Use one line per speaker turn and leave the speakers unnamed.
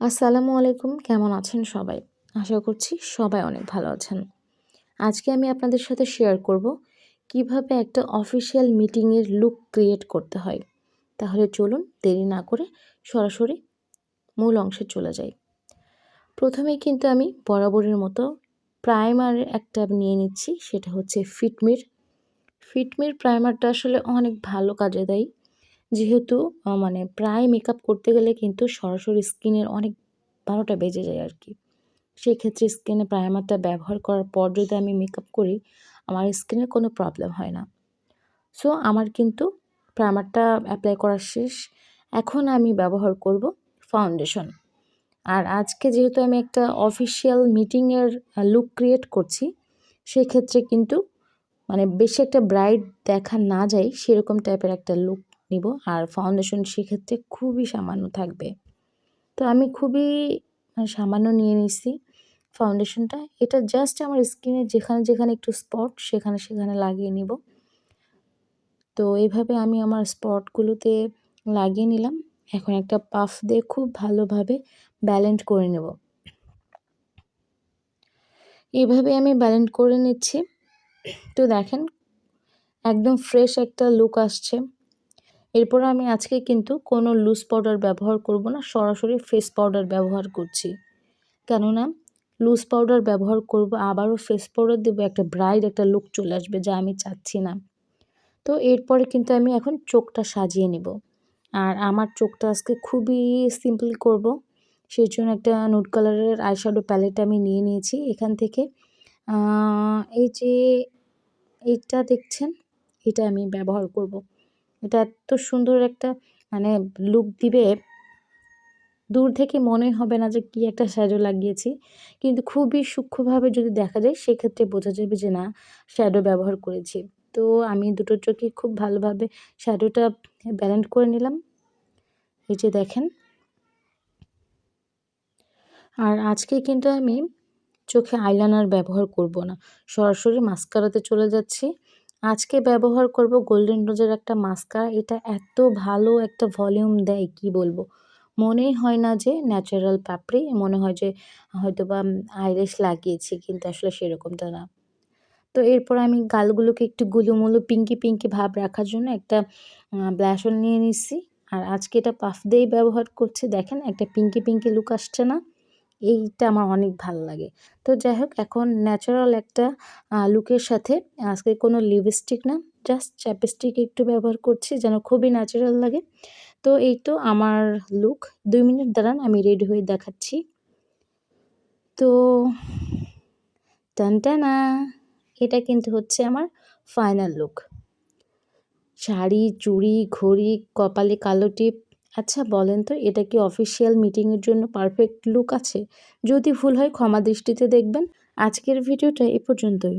আসসালামু আলাইকুম, কেমন আছেন সবাই? আশা করছি সবাই অনেক ভালো আছেন। আজকে আমি আপনাদের সাথে শেয়ার করব কীভাবে একটা অফিসিয়াল মিটিংয়ের লুক ক্রিয়েট করতে হয়। তাহলে চলুন দেরি না করে সরাসরি মূল অংশে চলে যাই। প্রথমেই কিন্তু আমি বরাবরের মতো প্রাইমার একটা নিয়ে নিচ্ছি, সেটা হচ্ছে ফিটমির ফিটমির প্রাইমারটা আসলে অনেক ভালো কাজে দেয়। যেহেতু মানে প্রায় মেকআপ করতে গেলে কিন্তু সরাসরি স্কিনের অনেক বারোটা বেজে যায় আর কি। সেক্ষেত্রে স্কিনে প্রাইমারটা ব্যবহার করার পর যদি আমি মেকআপ করি, আমার স্কিনে কোনো প্রবলেম হয় না। সো আমার কিন্তু প্রাইমারটা অ্যাপ্লাই করা শেষ। এখন আমি ব্যবহার করব ফাউন্ডেশন আর আজকে যেহেতু আমি একটা অফিসিয়াল মিটিংয়ের লুক ক্রিয়েট করছি, সেক্ষেত্রে কিন্তু মানে বেশি একটা ব্রাইট দেখা না যায়, সেরকম টাইপের একটা লুক নিব। আর ফাউন্ডেশন সেক্ষেত্রে খুবই সামান্য থাকবে। তো আমি খুবই মানে সামান্য নিয়ে নিছি ফাউন্ডেশনটা এটা জাস্ট আমার স্কিনে যেখানে যেখানে একটু স্পট সেখানে সেখানে লাগিয়ে নিব। তো এইভাবে আমি আমার স্পটগুলোতে লাগিয়ে নিলাম। এখন একটা পাফ দিয়ে খুব ভালোভাবে ব্যালেন্ড করে নেব। এইভাবে আমি ব্যালেন্ড করে নিচ্ছি। তো দেখেন, একদম ফ্রেশ একটা লুক আসছে। এরপর আমি আজকে কিন্তু কোনো লুজ পাউডার ব্যবহার করব না, সরাসরি ফেস পাউডার ব্যবহার করছি। কেননা লুজ পাউডার ব্যবহার করব, আবারও ফেস পাউডার দেবো, একটা ব্রাইট একটা লুক চলে আসবে যা আমি চাচ্ছি না। তো এরপরে কিন্তু আমি এখন চোখটা সাজিয়ে নেব। আর আমার চোখটা আজকে খুবই সিম্পল করব। সেই জন্য একটা নুট কালারের আইশ্যাডো প্যালেট আমি নিয়ে নিয়েছি। এখান থেকে এই যে, এইটা দেখছেন, এটা আমি ব্যবহার করব। এটা এত সুন্দর একটা মানে লুক দিবে। দূর থেকে মনে হবে না যে কি একটা শ্যাডো লাগিয়েছি। কিন্তু খুবই সূক্ষ্মভাবে যদি দেখা যায়, সেক্ষেত্রে বোঝা যাবে যে না শ্যাডো ব্যবহার করেছি। তো আমি দুটো চোখে খুব ভালোভাবে শ্যাডোটা ব্যালেন্ড করে নিলাম। এই যে দেখেন। আর আজকে কিন্তু আমি চোখে আইলাইনার ব্যবহার করব না। সরাসরি মাস্কারাতে চলে যাচ্ছি। আজকে ব্যবহার করব গোল্ডেন রোজের একটা মাস্কারা এটা এত ভালো একটা ভলিউম দেয়, কি বলব? মনেই হয় না যে ন্যাচারাল পাপড়ি, মনে হয় যে হয়তো বা আইরিশ লাগিয়েছি, কিন্তু আসলে সেরকমটা না। তো এরপর আমি গালগুলোকে একটু গুলুমুলু পিঙ্কি পিঙ্কি ভাব রাখার জন্য একটা ব্লাশন নিয়ে নিচ্ছি। আর আজকে এটা পাফ দিয়েই ব্যবহার করছি। দেখেন, একটা পিঙ্কি পিঙ্কি লুক আসছে না। এইটা আমার অনেক ভালো লাগে। তো যাই হোক এখন ন্যাচারাল একটা লুকের সাথে, আজকে কোনো লিপস্টিক না জাস্ট চ্যাপস্টিক একটু ব্যবহার করছি যেন খুবই ন্যাচারাল লাগে। তো এই তো আমার লুক দুই মিনিট দাঁড়ান, আমি রেডি হয়ে দেখাচ্ছি। তো টানটানা এটা কিন্তু হচ্ছে আমার ফাইনাল লুক শাড়ি, চুড়ি, ঘড়ি, কপালে কালো টিপ আচ্ছা বলেন তো, এটা কি অফিসিয়াল মিটিংয়ের জন্য পারফেক্ট লুক আছে? যদি ভুল হয় ক্ষমা দৃষ্টিতে দেখবেন। আজকের ভিডিওটা এ পর্যন্তই।